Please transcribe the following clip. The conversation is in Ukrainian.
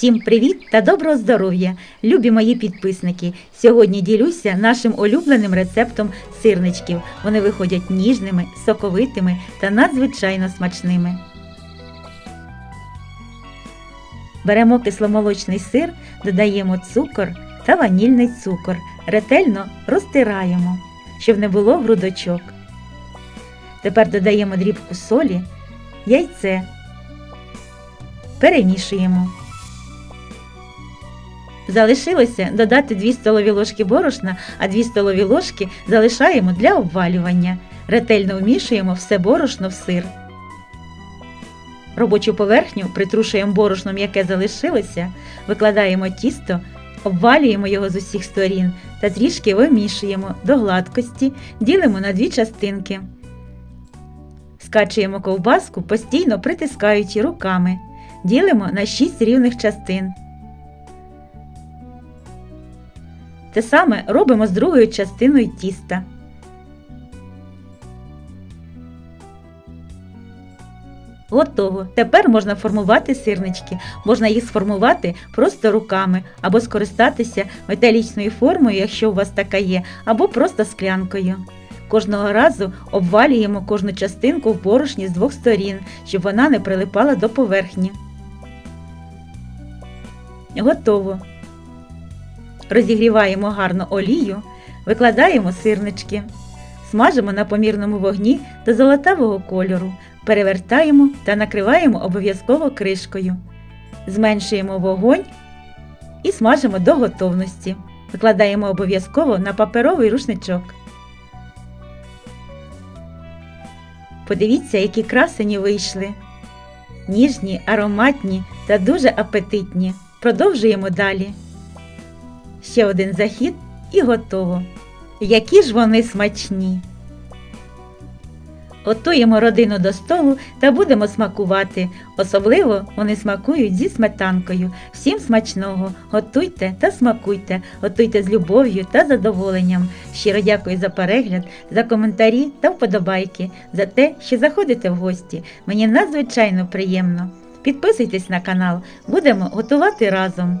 Всім привіт та доброго здоров'я, любі мої підписники. Сьогодні ділюся нашим улюбленим рецептом сирничків. Вони виходять ніжними, соковитими та надзвичайно смачними. Беремо кисломолочний сир, додаємо цукор та ванільний цукор. Ретельно розтираємо, щоб не було грудочок. Тепер додаємо дрібку солі, яйце. Перемішуємо. Залишилося додати 2 столові ложки борошна, а 2 столові ложки залишаємо для обвалювання. Ретельно вмішуємо все борошно в сир. Робочу поверхню притрушуємо борошном, яке залишилося, викладаємо тісто, обвалюємо його з усіх сторін та трішки вимішуємо до гладкості, ділимо на дві частинки. Скачуємо ковбаску, постійно притискаючи руками. Ділимо на 6 рівних частин. Те саме робимо з другою частиною тіста. Готово. Тепер можна формувати сирнички. Можна їх сформувати просто руками або скористатися металічною формою, якщо у вас така є, або просто склянкою. Кожного разу обвалюємо кожну частинку в борошні з двох сторін, щоб вона не прилипала до поверхні. Готово. Розігріваємо гарно олію, викладаємо сирнички, смажимо на помірному вогні до золотавого кольору, перевертаємо та накриваємо обов'язково кришкою. Зменшуємо вогонь і смажимо до готовності. Викладаємо обов'язково на паперовий рушничок. Подивіться, які красені вийшли. Ніжні, ароматні та дуже апетитні. Продовжуємо далі. Ще один захід і готово. Які ж вони смачні. Готуємо родину до столу та будемо смакувати. Особливо вони смакують зі сметанкою. Всім смачного! Готуйте та смакуйте, готуйте з любов'ю та задоволенням. Щиро дякую за перегляд, за коментарі та вподобайки, за те, що заходите в гості. Мені надзвичайно приємно. Підписуйтесь на канал, будемо готувати разом.